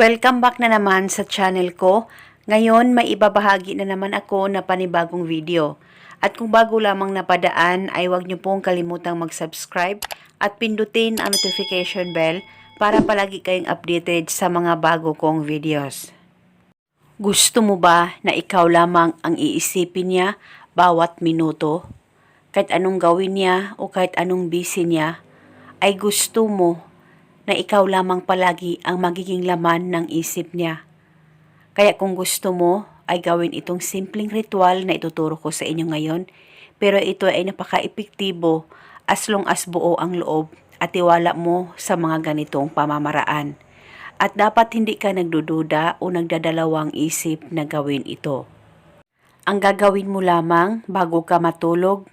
Welcome back na naman sa channel ko. Ngayon, may ibabahagi na naman ako na panibagong video. At kung bago lamang napadaan, ay huwag niyo pong kalimutang mag-subscribe at pindutin ang notification bell para palagi kayong updated sa mga bago kong videos. Gusto mo ba na ikaw lamang ang iisipin niya bawat minuto? Kahit anong gawin niya o kahit anong busy niya, ay gusto mo na ikaw lamang palagi ang magiging laman ng isip niya. Kaya kung gusto mo, ay gawin itong simpleng ritual na ituturo ko sa inyo ngayon, pero ito ay napaka-epektibo as long as buo ang loob at tiwala mo sa mga ganitong pamamaraan. At dapat hindi ka nagdududa o nagdadalawang isip na gawin ito. Ang gagawin mo lamang bago ka matulog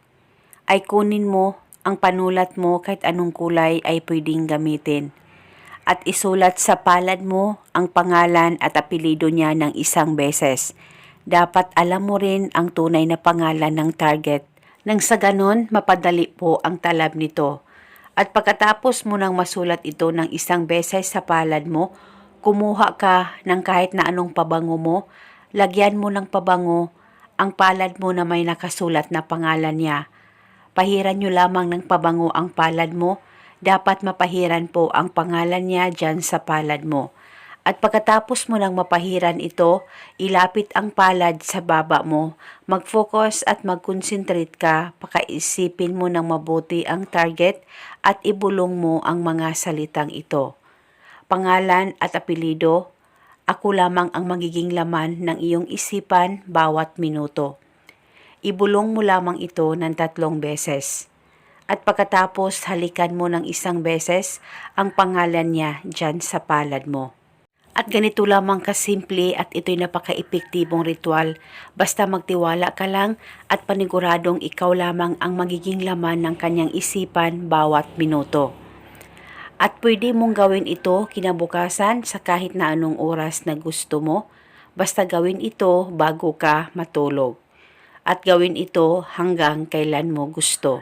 ay kunin mo ang panulat mo kahit anong kulay ay pwedeng gamitin. At isulat sa palad mo ang pangalan at apelido niya ng isang beses. Dapat alam mo rin ang tunay na pangalan ng target. Nang sa ganon, mapadali po ang talab nito. At pagkatapos mo nang masulat ito ng isang beses sa palad mo, kumuha ka ng kahit na anong pabango mo, lagyan mo ng pabango ang palad mo na may nakasulat na pangalan niya. Pahiran nyo lamang ng pabango ang palad mo, dapat mapahiran po ang pangalan niya dyan sa palad mo. At pagkatapos mo nang mapahiran ito, ilapit ang palad sa baba mo. Mag-focus at mag-concentrate ka, pakaisipin mo ng mabuti ang target at ibulong mo ang mga salitang ito. Pangalan at apelido, ako lamang ang magiging laman ng iyong isipan bawat minuto. Ibulong mo lamang ito ng tatlong beses. At pagkatapos halikan mo ng isang beses ang pangalan niya dyan sa palad mo. At ganito lamang kasimple at ito'y napaka-epektibong ritual. Basta magtiwala ka lang at paniguradong ikaw lamang ang magiging laman ng kanyang isipan bawat minuto. At pwede mong gawin ito kinabukasan sa kahit na anong oras na gusto mo. Basta gawin ito bago ka matulog. At gawin ito hanggang kailan mo gusto.